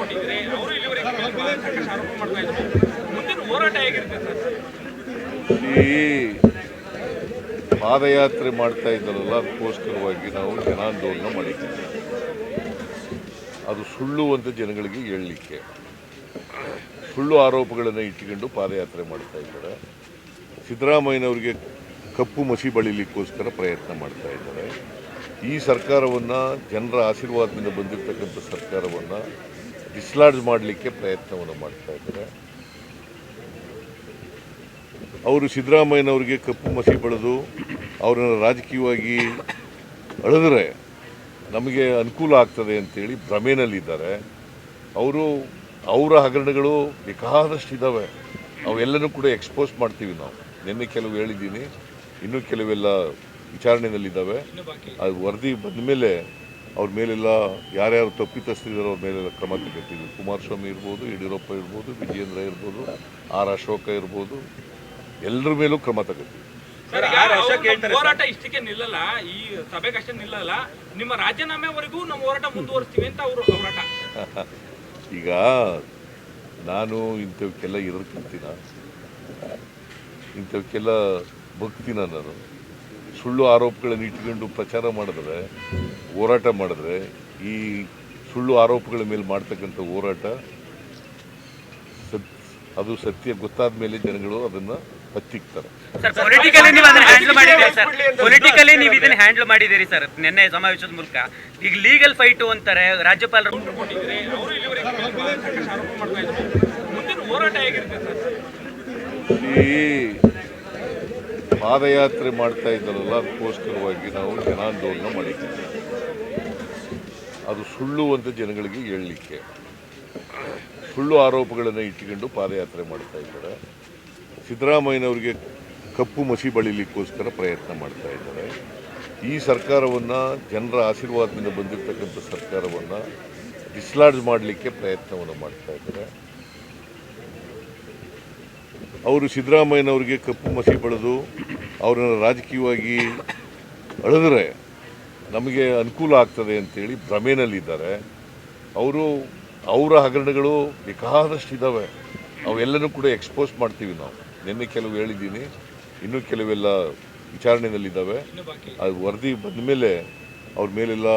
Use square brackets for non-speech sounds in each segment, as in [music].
ಕೊಟ್ಟಿದ್ರೆ ಅವರು ಇಲ್ಲಿವರೆಗೆ ಆರೋಪ ಮಾಡ್ತಾ ಇದ್ರು. ಮುಂದಿನ ಹೋರಾಟ ಹೇಗಿರುತ್ತೆ ಸರ್? ಪಾದಯಾತ್ರೆ ಮಾಡ್ತಾ ಇದ್ದಾರಲ್ಲ ಅದಕ್ಕೋಸ್ಕರವಾಗಿ ನಾವು ಜನಾಂದೋಲನ ಮಾಡಿದ್ದೀವಿ. ಅದು ಸುಳ್ಳು ಅಂತ ಜನಗಳಿಗೆ ಹೇಳಲಿಕ್ಕೆ. ಸುಳ್ಳು ಆರೋಪಗಳನ್ನು ಇಟ್ಟುಕೊಂಡು ಪಾದಯಾತ್ರೆ ಮಾಡ್ತಾ ಇದ್ದಾರೆ. ಸಿದ್ದರಾಮಯ್ಯನವರಿಗೆ ಕಪ್ಪು ಮಸಿ ಬಳಿಲಿಕ್ಕೋಸ್ಕರ ಪ್ರಯತ್ನ ಮಾಡ್ತಾ ಇದ್ದಾರೆ. ಈ ಸರ್ಕಾರವನ್ನು, ಜನರ ಆಶೀರ್ವಾದದಿಂದ ಬಂದಿರತಕ್ಕಂಥ ಸರ್ಕಾರವನ್ನು ಡಿಸ್ಲಾಡ್ಜ್ ಮಾಡಲಿಕ್ಕೆ ಪ್ರಯತ್ನವನ್ನು ಮಾಡ್ತಾ ಇದ್ದಾರೆ. ಅವರು ಸಿದ್ದರಾಮಯ್ಯನವರಿಗೆ ಕಪ್ಪು ಮಸಿ ಬೆಳೆದು ಅವರನ್ನು ರಾಜಕೀಯವಾಗಿ ಅಳೆದರೆ ನಮಗೆ ಅನುಕೂಲ ಆಗ್ತದೆ ಅಂತೇಳಿ ಭ್ರಮೆಯಲ್ಲಿದ್ದಾರೆ ಅವರು, ಅವರ ಹಗರಣಗಳು ಬೇಕಾದಷ್ಟು ಇದ್ದಾವೆ. ಅವೆಲ್ಲನೂ ಕೂಡ ಎಕ್ಸ್ಪೋಸ್ ಮಾಡ್ತೀವಿ ನಾವು. ನಿನ್ನೆ ಕೆಲವು ಹೇಳಿದ್ದೀನಿ. ಇನ್ನೂ ಕೆಲವೆಲ್ಲ ವಿಚಾರಣೆಯಲ್ಲಿದ್ದಾವೆ ಅದು ವರದಿ ಬಂದ ಮೇಲೆ ಅವ್ರ ಮೇಲೆಲ್ಲ ಯಾರ್ಯಾರು ತಪ್ಪಿತಸ್ಥರಿದ್ದಾರೋ ಅವ್ರ ಮೇಲೆಲ್ಲ ಕ್ರಮ ತೆಗೆದಿದ್ದೀವಿ ಕುಮಾರಸ್ವಾಮಿ ಇರ್ಬೋದು ಯಡಿಯೂರಪ್ಪ ಇರ್ಬೋದು ವಿಜೇಂದ್ರ ಇರ್ಬೋದು ಆರ್ ಅಶೋಕ ಇರ್ಬೋದು ಎಲ್ಲರ ಮೇಲೂ ಕ್ರಮ ತಗೋತೀವಿ. ಹೋರಾಟ ಇಷ್ಟಕ್ಕೆ ನಿಲ್ಲಲ್ಲ ಈ ಸಭೆಗಷ್ಟೇ ನಿಲ್ಲಲ್ಲ ನಿಮ್ಮ ರಾಜೀನಾಮೆವರೆಗೂ ನಮ್ಮ ಹೋರಾಟ ಮುಂದುವರಿಸ್ತೀವಿ ಅಂತ ಅವರು ಹೋರಾಟ. [laughs] ಈಗ ನಾನು ಇಂಥವಕ್ಕೆಲ್ಲ ಎದುರ್ಕೊಂತೀನ ಇಂಥವಕ್ಕೆಲ್ಲ ಭಕ್ತಿನ ನಾನು. ಸುಳ್ಳು ಆರೋಪಗಳನ್ನು ಇಟ್ಕೊಂಡು ಪ್ರಚಾರ ಮಾಡಿದ್ರೆ ಹೋರಾಟ ಮಾಡಿದ್ರೆ ಈ ಸುಳ್ಳು ಆರೋಪಗಳ ಮೇಲೆ ಮಾಡ್ತಕ್ಕಂಥ ಹೋರಾಟ ಸತ್ ಅದು ಸತ್ಯ ಗೊತ್ತಾದ ಮೇಲೆ ಜನಗಳು ಅದನ್ನು ಹತ್ತಿಕ್ತಾರೆ. ಸರ್ ಪೊಲಿಟಿಕಲಿ ನೀವು ಅದನ್ನ ಹ್ಯಾಂಡಲ್ ಮಾಡಿದ್ದೀರಿ ಸರ್. ಪೊಲಿಟಿಕಲಿ ನೀವು ಇದನ್ನ ಹ್ಯಾಂಡಲ್ ಮಾಡಿದ್ದೀರಿ ಸರ್. ನಿನ್ನೆ ಸಮಾವೇಶದ ಮೂಲಕ. ಈಗ ಲೀಗಲ್ ಫೈಟು ಅಂತಾರೆ ರಾಜ್ಯಪಾಲರು ಕೊಟ್ಟಿದ್ರೆ ಪಾದಯಾತ್ರೆ ಮಾಡ್ತಾ ಇದ್ದಲ್ಲ ಅದಕ್ಕೋಸ್ಕರವಾಗಿ ನಾವು ಜನಾಂದೋಲನ ಮಾಡಿದ್ದೀವಿ. ಅದು ಸುಳ್ಳು ಅಂತ ಜನಗಳಿಗೆ ಹೇಳಲಿಕ್ಕೆ. ಸುಳ್ಳು ಆರೋಪಗಳನ್ನು ಇಟ್ಟುಕೊಂಡು ಪಾದಯಾತ್ರೆ ಮಾಡ್ತಾ ಇದ್ದಾರೆ. ಸಿದ್ದರಾಮಯ್ಯನವರಿಗೆ ಕಪ್ಪು ಮಸಿ ಬಳಿಲಿಕ್ಕೋಸ್ಕರ ಪ್ರಯತ್ನ ಮಾಡ್ತಾ ಇದ್ದಾರೆ. ಈ ಸರ್ಕಾರವನ್ನು ಜನರ ಆಶೀರ್ವಾದದಿಂದ ಬಂದಿರತಕ್ಕಂಥ ಸರ್ಕಾರವನ್ನು ಡಿಸ್ಲಾಡ್ಜ್ ಮಾಡಲಿಕ್ಕೆ ಪ್ರಯತ್ನವನ್ನು ಮಾಡ್ತಾ ಇದ್ದಾರೆ. ಅವರು ಸಿದ್ದರಾಮಯ್ಯನವರಿಗೆ ಕಪ್ಪು ಮಸಿ ಬೆಳೆದು ಅವರನ್ನು ರಾಜಕೀಯವಾಗಿ ಅಳೆದರೆ ನಮಗೆ ಅನುಕೂಲ ಆಗ್ತದೆ ಅಂತೇಳಿ ಭ್ರಮೆಯಲ್ಲಿದ್ದಾರೆ ಅವರು, ಅವರ ಹಗರಣಗಳು ಬೇಕಾದಷ್ಟು ಇದ್ದಾವೆ. ಅವೆಲ್ಲನೂ ಕೂಡ ಎಕ್ಸ್ಪೋಸ್ ಮಾಡ್ತೀವಿ ನಾವು. ನಿನ್ನೆ ಕೆಲವು ಹೇಳಿದ್ದೀನಿ. ಇನ್ನೂ ಕೆಲವೆಲ್ಲ ವಿಚಾರಣೆಯಲ್ಲಿದ್ದಾವೆ ಅದು ವರದಿ ಬಂದ ಮೇಲೆ ಅವ್ರ ಮೇಲೆಲ್ಲ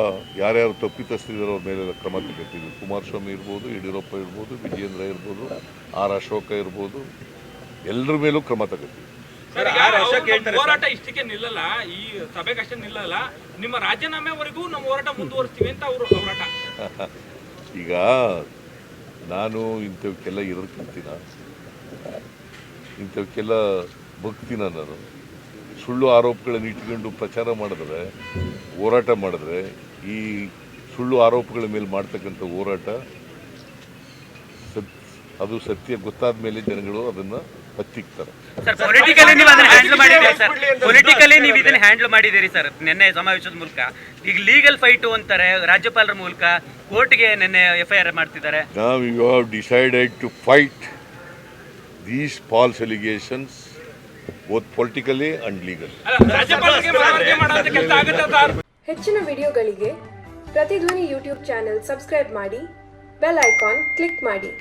ಯಾರ್ಯಾರು ತಪ್ಪಿತಸ್ಥರಿದ್ದಾರೋ ಅವ್ರ ಮೇಲೆಲ್ಲ ಕ್ರಮ ತಗೋತೀವಿ ಕುಮಾರಸ್ವಾಮಿ ಇರ್ಬೋದು, ಯಡಿಯೂರಪ್ಪ ಇರ್ಬೋದು, ವಿಜಯೇಂದ್ರ ಇರ್ಬೋದು, ಆರ್ ಅಶೋಕ ಇರ್ಬೋದು ಎಲ್ಲರ ಮೇಲೂ ಕ್ರಮ ತಗೋತೀವಿ. ಹೋರಾಟ ಇಷ್ಟಕ್ಕೆ ನಿಲ್ಲಲ್ಲ ಈ ಸಭೆಗಷ್ಟೇ ನಿಲ್ಲಲ್ಲ ನಿಮ್ಮ ರಾಜೀನಾಮೆವರೆಗೂ ನಮ್ಮ ಹೋರಾಟ ಮುಂದುವರಿಸ್ತೀವಿ ಅಂತ ಅವರು ಹೋರಾಟ. [laughs] ಈಗ ನಾನು ಇಂಥವಕ್ಕೆಲ್ಲ ಇರೋಕ್ಕಿಂತ ಇಂಥವಕ್ಕೆಲ್ಲ ಭಕ್ತಿನ ನಾನು. ಸುಳ್ಳು ಆರೋಪಗಳನ್ನು ಇಟ್ಕೊಂಡು ಪ್ರಚಾರ ಮಾಡಿದ್ರೆ ಹೋರಾಟ ಮಾಡಿದ್ರೆ ಈ ಸುಳ್ಳು ಆರೋಪಗಳ ಮೇಲೆ ಮಾಡ್ತಕ್ಕಂಥ ಹೋರಾಟ ಅದು ಸತ್ಯ ಗೊತ್ತಾದ ಮೇಲೆ ಜನಗಳು ಅದನ್ನು ಹತ್ತಿಕ್ತಾರೆ. ಸರ್ ಪೊಲಿಟಿಕಲಿ ನೀವು ಅದನ್ನ ಹ್ಯಾಂಡಲ್ ಮಾಡಿದ್ದೀರಿ ಸರ್ ಪೊಲಿಟಿಕಲಿ ನೀವು ಇದನ್ನ ಹ್ಯಾಂಡಲ್ ಮಾಡಿದ್ದೀರಿ ಸರ್ ನಿನ್ನೆ ಸಮಾವೇಶದ ಮೂಲಕ. ಈಗ ಲೀಗಲ್ ಫೈಟು ಅಂತಾರೆ ರಾಜ್ಯಪಾಲರ ಮೂಲಕ ಕೋರ್ಟ್ಗೆ ನಿನ್ನೆ ಎಫ್ ಐ ಆರ್ ಮಾಡ್ತಿದ್ದಾರೆ. ನಾವು you have decided to fight these false allegations both politically and legally. ರಾಜ್ಯಪಾಲರಿಗೆ ಮನವರಿಕೆ ಮಾಡೋದಕ್ಕೆ ಕೆಲಸ ಸರ್ ಹೆಚ್ಚಿನ ವಿಡಿಯೋಗಳಿಗೆ ಪ್ರತಿಧ್ವನಿ ಯೂಟ್ಯೂಬ್ ಚಾನೆಲ್ ಸಬ್ಸ್ಕ್ರೈಬ್ ಮಾಡಿ ಬೆಲ್ ಐಕಾನ್ ಕ್ಲಿಕ್ ಮಾಡಿ.